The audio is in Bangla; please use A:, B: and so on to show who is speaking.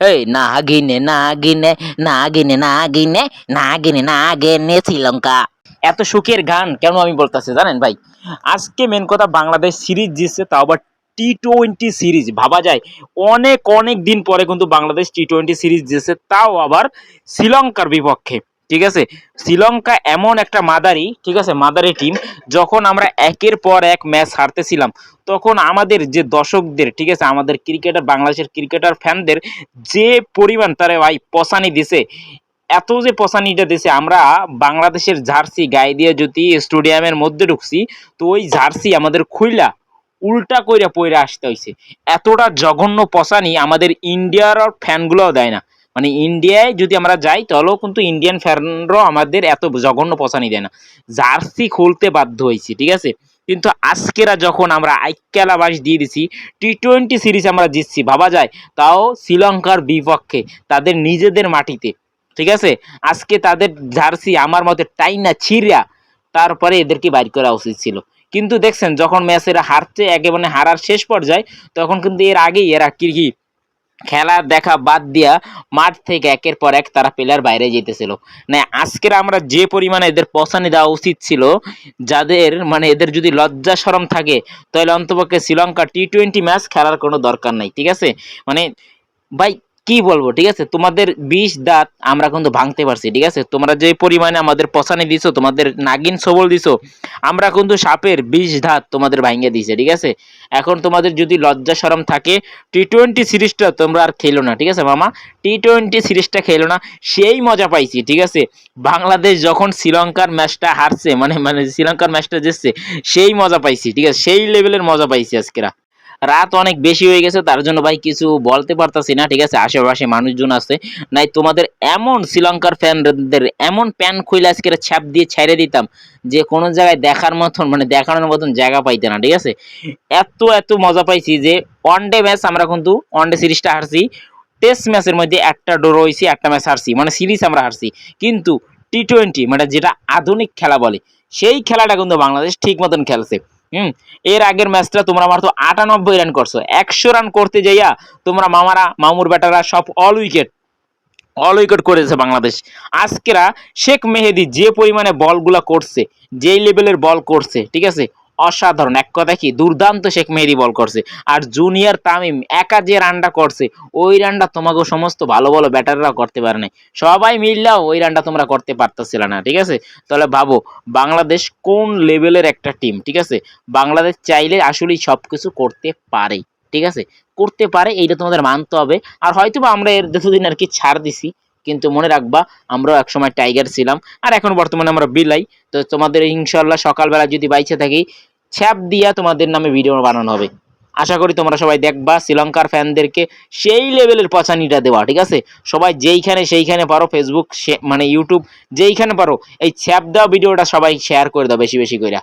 A: এই নাগিনে নাগিনে নাগিনে নাগিনে নাগিনে নাগিনে শ্রীলঙ্কা এত সুখের গান কেন আমি বলতেছি জানেন ভাই? আজকে মেন কথা বাংলাদেশ সিরিজ জিতছে, তাও আবার টি টোয়েন্টি সিরিজ। ভাবা যায়, অনেক অনেক দিন পরে কিন্তু বাংলাদেশ টি টোয়েন্টি সিরিজ জিতছে, তাও আবার শ্রীলঙ্কার বিপক্ষে। ঠিক আছে? শ্রীলঙ্কা এমন একটা মাদারি, ঠিক আছে, মাদারি টিম যখন আমরা একের পর এক ম্যাচ হারতেছিলাম, তখন আমাদের যে দর্শকদের, ঠিক আছে, আমাদের ক্রিকেটার বাংলাদেশের ক্রিকেটার ফ্যানদের যে পরিমাণ তারা ভাই পসানি দিছে, এত যে পসানিটা দিছে, আমরা বাংলাদেশের জার্সি গায়ে দিয়ে যদি স্টেডিয়ামের মধ্যে ঢুকছি, তো ওই জার্সি আমাদের খুইলা উল্টা কইরা পইরা আসতে হইছে। এতটা জঘন্য পসানি আমাদের ইন্ডিয়ার ফ্যানগুলোও দেয় না। মানে ইন্ডিয়ায় যদি আমরা যাই, তাহলেও কিন্তু ইন্ডিয়ান ফ্যানরাও আমাদের এত জঘন্য পসানি দেয় না। জার্সি খুলতে বাধ্য হয়েছি, ঠিক আছে? কিন্তু আজকেরা যখন আমরা আইক্যালা বাস দিয়ে দিছি টি টোয়েন্টি সিরিজ আমরা জিতছি, ভাবা যায়? তাও শ্রীলঙ্কার বিপক্ষে, তাদের নিজেদের মাটিতে, ঠিক আছে? আজকে তাদের জার্সি আমার মতে টাইনা ছিঁড়া, তারপরে এদেরকে বাইর করা উচিত ছিল। কিন্তু দেখছেন, যখন ম্যাচ এরা হারছে একেবারে হারার শেষ পর্যায়ে, তখন কিন্তু এর আগেই এরা কি খেলা দেখা বাদ দিয়া মাঠ থেকে একের পর এক তারা প্লেয়ার বাইরে যেতেছিল না, আজকের আমরা যে পরিমাণে এদের পছানি দেওয়া উচিত ছিল, যাদের মানে এদের যদি লজ্জা সরম থাকে, তাহলে অন্তপক্ষে শ্রীলঙ্কা টি টোয়েন্টি ম্যাচ খেলার কোনো দরকার নাই, ঠিক আছে? মানে ভাই কি বলব, ঠিক আছে? তোমাদের বিষ দাঁত আমরা কিন্তু ভাঙতে পারছি, ঠিক আছে? তোমরা যে পরিমাণে আমাদের পছানি দিছো, তোমাদের নাগিন সবল দিছো, আমরা কিন্তু সাপের বিষ দাঁত তোমাদের ভাঙিয়ে দিছে ঠিক আছে? এখন তোমাদের যদি লজ্জা সরম থাকে টি টোয়েন্টি সিরিজটা তোমরা আর খেলো না, ঠিক আছে, মামা? টি টোয়েন্টি সিরিজটা খেলো না, সেই মজা পাইছি, ঠিক আছে? বাংলাদেশ যখন শ্রীলঙ্কার ম্যাচটা হারছে মানে মানে শ্রীলঙ্কার ম্যাচটা জিতছে, সেই মজা পাইছি, ঠিক আছে? সেই লেভেলের মজা পাইছি আজকেরা। রাত অনেক বেশি হয়ে গেছে, তার জন্য ভাই কিছু বলতে পারতাছি না, ঠিক আছে? আশেপাশে মানুষজন আছে। নাই, তোমাদের এমন শ্রীলঙ্কার ফ্যানদের এমন প্যান খুইলে আজকে ছাপ দিয়ে ছেড়ে দিতাম যে কোনো জায়গায় দেখার মতন মানে দেখানোর মতন জায়গা পাইতে না, ঠিক আছে? এত এত মজা পাইছি যে ওয়ান ডে ম্যাচ আমরা কিন্তু ওয়ান ডে সিরিজটা হারছি। টেস্ট ম্যাচের মধ্যে একটা ডোর হয়েছি একটা ম্যাচ হারছি মানে সিরিজ আমরা হারছি। কিন্তু টি টোয়েন্টি মানে যেটা আধুনিক খেলা বলে, সেই খেলাটা কিন্তু বাংলাদেশ ঠিক মতন খেলছে। হুম? এর আগের ম্যাচটা তোমরা মাত্র আটানব্বই রান করছ। একশো রান করতে যাইয়া তোমরা মামারা, মামুর ব্যাটারা সব অল উইকেট অল উইকেট করেছে বাংলাদেশ। আজকেরা শেখ মেহেদি যে পরিমাণে বলগুলা করছে, যেই লেভেলের বল করছে, ঠিক আছে? অসাধারণ। এক কথা কি? দুর্দান্ত শেখ মেহেদি বল করছে। আর জুনিয়র তামিম একা যে রানটা করছে, ওই রানটা তোমাকে সমস্ত ভালো ভালো ব্যাটাররা করতে পারে নাই। সবাই মিললেও ওই রানটা তোমরা করতে পারতেছিল না, ঠিক আছে? তাহলে ভাবো, বাংলাদেশ কোন লেভেলের একটা টিম ঠিক আছে? বাংলাদেশ চাইলে আসলেই সব কিছু করতে পারে, ঠিক আছে? করতে পারে, এইটা তোমাদের মানতে হবে। আর হয়তো আমরা এর যতদিন আর কি ছাড় দিছি, কিন্তু মনে রাখবা, আমরাও একসময় টাইগার ছিলাম। আর এখন বর্তমানে আমরা বিলাই, তো তোমাদের ইনশাল্লাহ সকালবেলা যদি বাইচে থাকি ছ্যাপ দিয়া তোমাদের নামে ভিডিও বানানো হবে। আশা করি তোমরা সবাই দেখবা, শ্রীলঙ্কার ফ্যানদেরকে সেই লেভেলের পছানিটা দেওয়া, ঠিক আছে? সবাই যেইখানে সেইখানে পারো ফেসবুক মানে ইউটিউব যেইখানে পারো, এই ছ্যাপ দেওয়া ভিডিওটা সবাই শেয়ার করে দাও বেশি বেশি করে